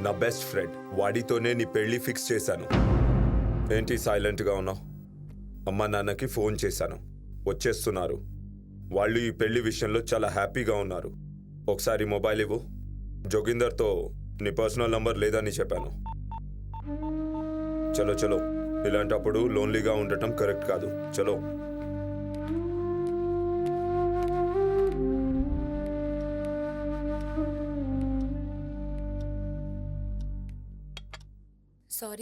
నా best friend వాడితోనే నీ పెళ్ళి ఫిక్స్ చేశాను. ఏంటి సైలెంట్గా ఉన్నావు? అమ్మ నాన్నకి ఫోన్ చేశాను. వచ్చేస్తున్నారు. వాళ్ళు ఈ పెళ్ళి విషయంలో చాలా హ్యాపీగా ఉన్నారు. ఒకసారి మొబైల్ ఇవ్వు. జోగిందర్తో నీ పర్సనల్ నంబర్ లేదని చెప్పాను. చలో చలో. ఇలాంటప్పుడు లోన్లీగా ఉండటం కరెక్ట్ కాదు. చలో.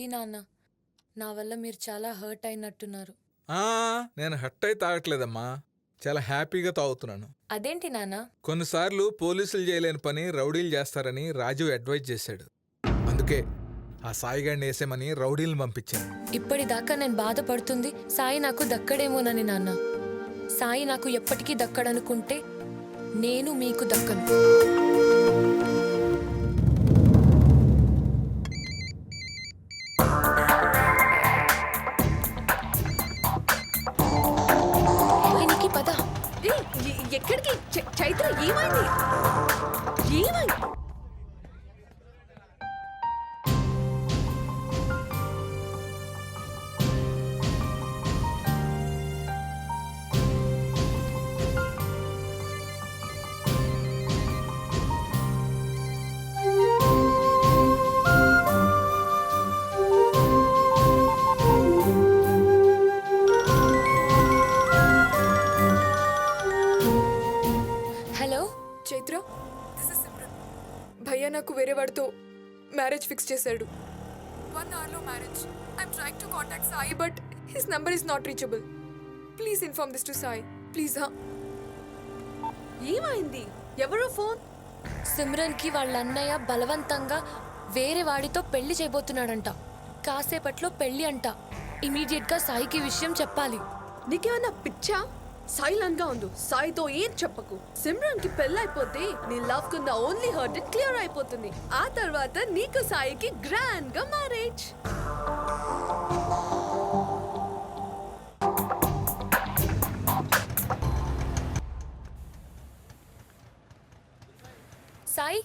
సారీ నాన్న. నా వల్ల మీరు చాలా హర్ట్ అయినట్టున్నారు. ఆ, నేను హట్ అయి తాగట్లేదమ్మా. చాలా హ్యాపీగా తాగుతున్నాను. అదేంటి నాన్న? కొన్నిసార్లు పోలీసులు చేయలేని పని రౌడీలు చేస్తారని రాజు అడ్వైజ్ చేశాడు. అందుకే ఆ సాయిగాడిని వేసేమని రౌడీలను పంపించాను. ఇప్పటిదాకా నేను బాధపడుతుంది సాయి నాకు దక్కడేమోనని నాన్న. సాయి నాకు ఎప్పటికీ దక్కడనుకుంటే నేను మీకు దక్కను. వాడితో మ్యారేజ్ ఫిక్స్ చేశాడు. వన్ అవర్లో marriage I'm trying to contact Sai but his number is not reachable please inform this to Sai please హా ఏమైంది? ఎవరో ఫోన్? సిమ్రన్కి వాళ్ళ అన్నయ్య బలవంతంగా వేరే వాడితో పెళ్ళి చేయబోతున్నాడంట. కాసేపట్లో పెళ్ళి అంట. ఇమీడియట్గా సాయికి విషయం చెప్పాలి. నీకేమన్నా పిచ్చా? సైలెంట్గా ఉండు. సాయితో ఏం చెప్పకు. సిమ్రాన్కి పెళ్ళైపోతే నీ లవ్ కున్న ఓన్లీ హర్ట్ క్లియర్ అయిపోతుంది. ఆ తర్వాత నీకు సాయికి గ్రాండ్గా మ్యారేజ్ సాయి?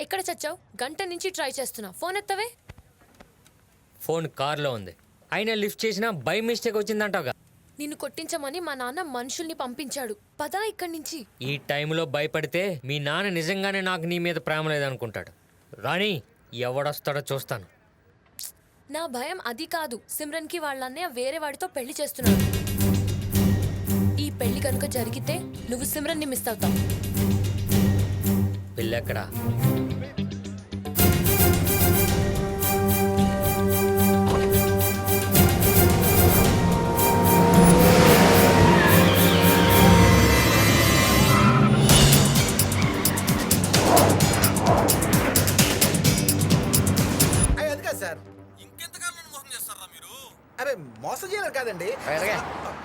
ఎక్కడ చచ్చావు? గంట నుంచి ట్రై చేస్తున్నా. ఫోన్ ఎత్తవే? ఫోన్ కార్లో ఉంది. అయినా లిఫ్ట్ చేసినా బై మిస్టేక్ వచ్చిందంటావుగా. నిన్ను కొట్టించమని మా నాన్న మనుషుల్ని పంపించాడు. పదా ఇక్కడి నుంచి. ఈ టైంలో భయపడితే మీ నాన్న నిజంగానే నాకు నీ మీద ప్రేమ లేదనుకుంటాడు. రాణి ఎవడొస్తాడో చూస్తాను. నా భయం అది కాదు. సిమ్రన్కి వాళ్ళ అన్నయ్య వేరే వాడితో పెళ్ళి చేస్తున్నాడు. ఈ పెళ్ళి కనుక జరిగితే నువ్వు సిమ్రన్ని మిస్ అవుతావు. పెళ్ళెక్కడా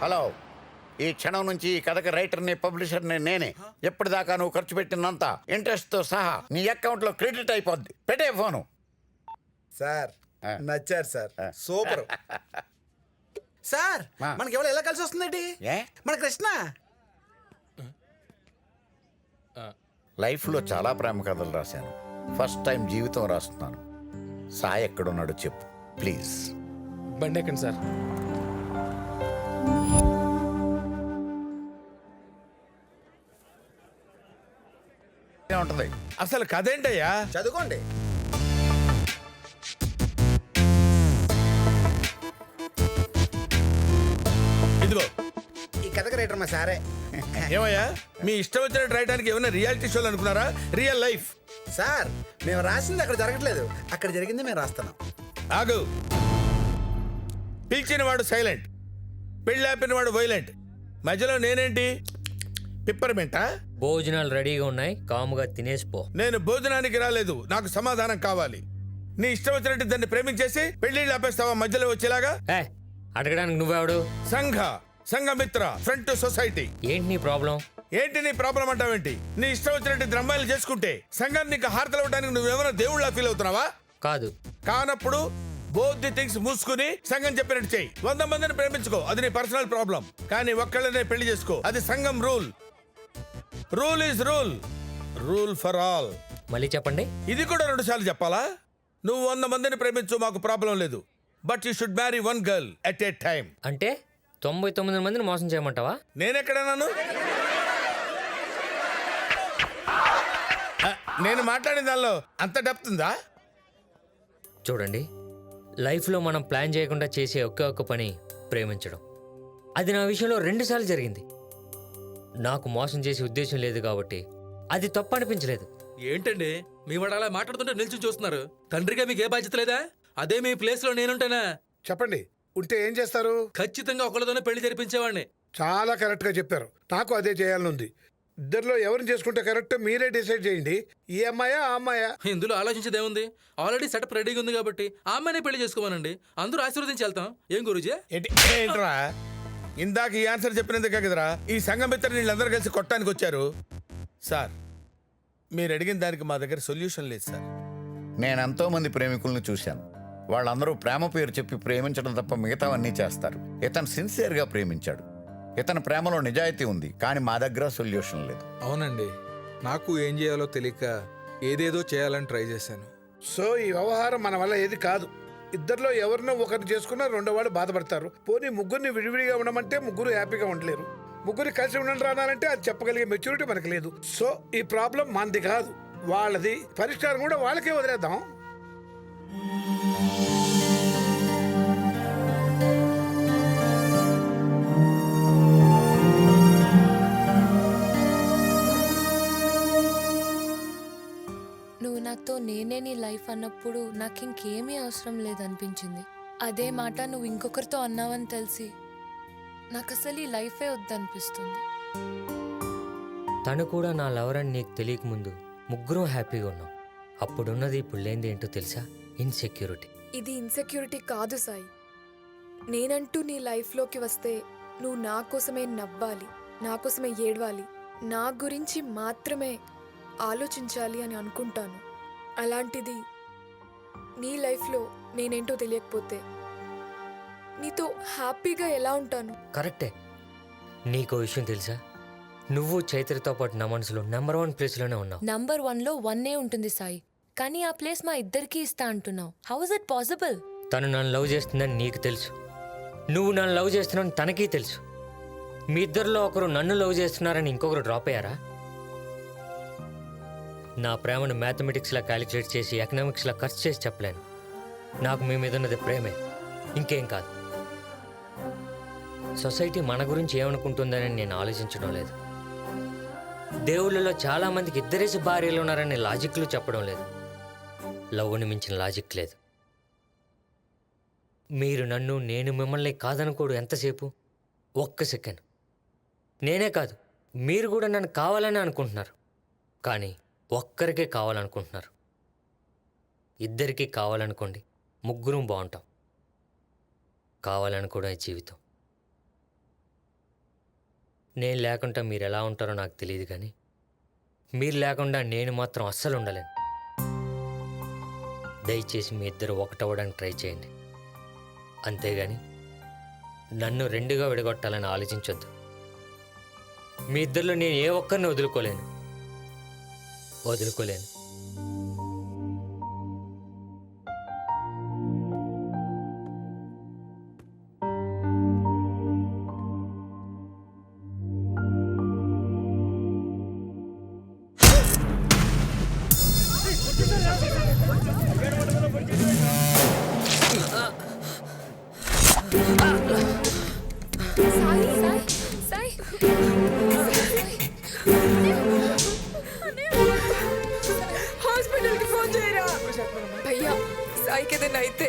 హలో ఈ క్షణం నుంచి ఈ కథకి రైటర్ని పబ్లిషర్ని నేనే. ఎప్పటిదాకా నువ్వు ఖర్చు పెట్టినంత ఇంట్రెస్ట్తో సహా నీ అకౌంట్లో క్రెడిట్ అయిపోద్ది. పెట్టే ఫోను. సార్. నచ్చారు సార్. సూపర్. సార్. మనకి ఎవరు ఎలా కలిసి వస్తుందండి ఏ? మన కృష్ణ. లైఫ్లో చాలా ప్రేమ కథలు రాశాను. ఫస్ట్ టైం జీవితం రాస్తున్నాను. సాయి ఎక్కడున్నాడో చెప్పు. ప్లీజ్ బండి ఎక్కండి సార్. ఉంటుంది అసలు కథ ఏంటయ్యా చదువుకోండి. ఇదిగో. ఈ కథకి రైటర్ మా సారే. ఏమయ్యా? మీ ఇష్టం వచ్చినట్టు రాయడానికి ఏమైనా రియాలిటీ షోలు అనుకున్నారా? Real life. సార్ మేము రాసింది అక్కడ జరగట్లేదు. అక్కడ జరిగింది మేము రాస్తున్నాం. ఆగు. పిలిచిన వాడు సైలెంట్. పెళ్ళాపిన వాడు వైలెంట్ మధ్యలో నేనేంటి? పిప్పర్మెంటా? భోజనాలు రెడీగా ఉన్నాయి కాముగా తినేసిపో నేను భోజనానికి రాలేదు నాకు సమాధానం కావాలి. నీ ఇష్టం వచ్చినట్టు దాన్ని ప్రేమించేసి పెళ్ళిళ్ళు ఆపేస్తావా మధ్యలో వచ్చేలాగా? ఏ అడగడానికి నువ్వెవడు? సంఘ సంఘమిత్ర ఫ్రంట్ సొసైటీ. ఏంటి నీ ప్రాబ్లం? ఏంటి నీ ప్రాబ్లం అంటావేంటి? నీ ఇష్టం వచ్చినట్టు ద్రమ్మాయిలు చేసుకుంటే సంఘం నీకు హారతలు ఇవ్వడానికి నువ్వేమైనా దేవుళ్ళ ఫీల్ అవుతున్నావా? కాదు. కానప్పుడు బోత్ ది థింగ్స్ మూసుకుని సంఘం చెప్పినట్టు చెయ్యి వంద మందిని ప్రేమించుకో. అది నీ పర్సనల్ ప్రాబ్లం కానీ ఒక్కళ్ళనే పెళ్ళి చేసుకో. అది సంఘం rule rule is rule rule for all మళ్ళీ చెప్పండి. ఇది కూడా రెండు సార్లు చెప్పాలా? నువ్వు వంద మందిని ప్రేమించు మాకు ప్రాబ్లం లేదు. But you should marry one girl at a time అంటే తొంభై తొమ్మిది మందిని మోసం చేయమంటావా? నేనెక్కడన్నాను? నేను మాట్లాడిన దానిలో అంత డెప్త్ ఉందా? చూడండి. లైఫ్లో మనం ప్లాన్ చేయకుండా చేసే ఒకే ఒక్క పని ప్రేమించడం. అది నా విషయంలో రెండుసార్లు జరిగింది. నాకు మోసం చేసే ఉద్దేశం లేదు కాబట్టి అది తప్పు అనిపించలేదు ఏంటండి? మీ వాడు అలా మాట్లాడుతుంటే నిల్చి చూస్తున్నారు. తండ్రిగా మీకు ఏ బాధ్యత లేదా? అదే మీ ప్లేస్లో నేనుంటానా? చెప్పండి. ఉంటే ఏం చేస్తారు? ఖచ్చితంగా ఒకళ్ళతోనే పెళ్ళి జరిపించేవాడిని. చాలా కరెక్ట్గా చెప్పారు. నాకు అదే చేయాలనుంది. ఇద్దరిలో ఎవరిని చేసుకుంటే కరెక్ట్ మీరే డిసైడ్ చేయండి. ఈ అమ్మాయా ఆ అమ్మాయా? ఇందులో ఆలోచించేది ఏముంది ఆల్రెడీ సెటప్ రెడీగా ఉంది కాబట్టి ఆ అమ్మాయినే పెళ్ళి చేసుకోమనండి. అందరూ ఆశీర్వదించి వెళ్తాం. ఏం గురుజీ? ఏంటి ఏంట్రా? ఇందాక ఈ ఆన్సర్ చెప్పినందుకే కదరా? ఈ సంఘమిత్ర వీళ్ళందరూ కలిసి కొట్టడానికి వచ్చారు. సార్ మీరు అడిగిన దానికి మా దగ్గర సొల్యూషన్ లేదు సార్. నేను ఎంతో మంది ప్రేమికులను చూశాను. వాళ్ళందరూ ప్రేమ పేరు చెప్పి ప్రేమించడం తప్ప మిగతావన్నీ చేస్తారు. ఇతను సిన్సియర్గా ప్రేమించాడు. ఇతని ప్రేమలో నిజాయితీ ఉంది కానీ మా దగ్గర సొల్యూషన్ లేదు. అవునండి. నాకు ఏం చేయాలో తెలియక ఏదేదో చేయాలని ట్రై చేశాను. సో ఈ వ్యవహారం మన వల్ల ఏది కాదు. ఇద్దరిలో ఎవరినో ఒకరిని చేసుకున్నా రెండో వాళ్ళు బాధపడతారు. పోనీ ముగ్గురిని విడివిడిగా ఉండమంటే ముగ్గురు హ్యాపీగా ఉండలేరు. ముగ్గురు కలిసి ఉండండి రానాలంటే అది చెప్పగలిగే మెచ్యూరిటీ మనకు లేదు. సో ఈ ప్రాబ్లం మనది కాదు. వాళ్ళది పరిష్కారం కూడా వాళ్ళకే వదిలేద్దాం. నాతో నేనే నీ లైఫ్ అన్నప్పుడు నాకు ఇంకేమీ అవసరం లేదనిపించింది. అదే మాట నువ్వు ఇంకొకరితో అన్నావని తెలిసి నాకు అసలు ఈ లైఫే వద్దనిపిస్తుంది. తను కూడా నా లవర్ అని నీకు తెలియకముందు ముగ్గురం హ్యాపీగా ఉన్నాం. అప్పుడున్నది ఇప్పుడు లేనిది ఏంటో తెలుసా? ఇన్సెక్యూరిటీ. ఇది ఇన్సెక్యూరిటీ కాదు సాయి. నేనంటూ నీ లైఫ్లోకి వస్తే నువ్వు నా కోసమే నవ్వాలి నా కోసమే ఏడవాలి నా గురించి మాత్రమే ఆలోచించాలి అని అనుకుంటాను. అలాంటిది నీ లైఫ్లో నేనేంటో తెలియకపోతే నీతో హ్యాపీగా ఎలా ఉంటాను? కరెక్టే. నీకో విషయం తెలుసా? నువ్వు చైత్రతో పాటు నా మనసులో నెంబర్ వన్ ప్లేస్లోనే ఉన్నావు. నంబర్ వన్లో వన్నే ఉంటుంది సాయి. కానీ ఆ ప్లేస్ మా ఇద్దరికి ఇస్తా అంటున్నావు. హౌ ఇస్ ఇట్ పాసిబుల్ తను నన్ను లవ్ చేస్తుందని నీకు తెలుసు. నువ్వు నన్ను లవ్ చేస్తున్నావు తనకీ తెలుసు. మీ ఇద్దరిలో ఒకరు నన్ను లవ్ చేస్తున్నారని ఇంకొకరు డ్రాప్ అయ్యారా? నా ప్రేమను మ్యాథమెటిక్స్లా క్యాలిక్యులేట్ చేసి ఎకనామిక్స్లా ఖర్చు చేసి చెప్పలేను. నాకు మీ మీద ఉన్నది ప్రేమే. ఇంకేం కాదు. సొసైటీ మన గురించి ఏమనుకుంటుందని నేను ఆలోచించడం లేదు. దేవుళ్ళలో చాలామందికి ఇద్దరేసి భార్యలు ఉన్నారని లాజిక్లు చెప్పడం లేదు. లవ్వుని మించిన లాజిక్ లేదు. మీరు నన్ను నేను మిమ్మల్ని కాదనుకోడు ఎంతసేపు? ఒక్క సెకండ్. నేనే కాదు. మీరు కూడా నన్ను కావాలని అనుకుంటున్నారు. కానీ ఒక్కరికే కావాలనుకుంటున్నారు. ఇద్దరికీ కావాలనుకోండి ముగ్గురం బాగుంటాం. కావాలనుకోవడం జీవితం. నేను లేకుండా మీరు ఎలా ఉంటారో నాకు తెలియదు కానీ మీరు లేకుండా నేను మాత్రం అస్సలు ఉండలేను. దయచేసి మీ ఇద్దరు ఒకటవ్వడానికి ట్రై చేయండి. అంతేగాని నన్ను రెండుగా విడగొట్టాలని ఆలోచించొద్దు. మీ ఇద్దరిలో నేను ఏ ఒక్కరిని వదులుకోలేను. వదులుకోలేను. సాయికి ఏదైనా అయితే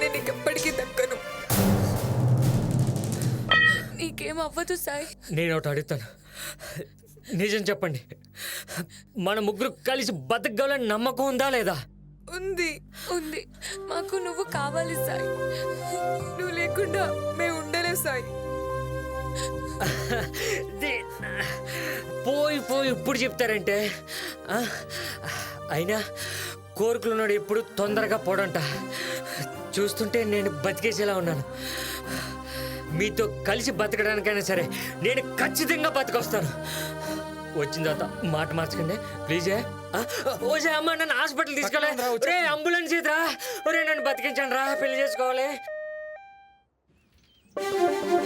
నేను నీకు ఎప్పటికీ దక్కను. నీకేం అవ్వదు సాయి. నేను ఒకటి అడుగుతాను. నిజం చెప్పండి. మన ముగ్గురు కలిసి బతకగలని నమ్మకం ఉందా లేదా? ఉంది ఉంది. మాకు నువ్వు కావాలి సాయి. నువ్వు లేకుండా మేము ఉండలేం సాయి. దే- పోయి పోయి ఇప్పుడు చెప్తారంటే ఆ? అయినా కోరికలున్నాడు ఎప్పుడు తొందరగా పోడంట. చూస్తుంటే నేను బతికేసేలా ఉన్నాను. మీతో కలిసి బతకడానికైనా సరే నేను ఖచ్చితంగా బతికొస్తాను. వచ్చిన తర్వాత మాట మార్చకండి. ప్లీజే ఓసే అమ్మ నన్ను హాస్పిటల్ తీసుకెళ్ళే. రే అంబులెన్స్ ఇదిరా. ఒరే నన్ను బతికించండి రా పెళ్ళి చేసుకోవాలి.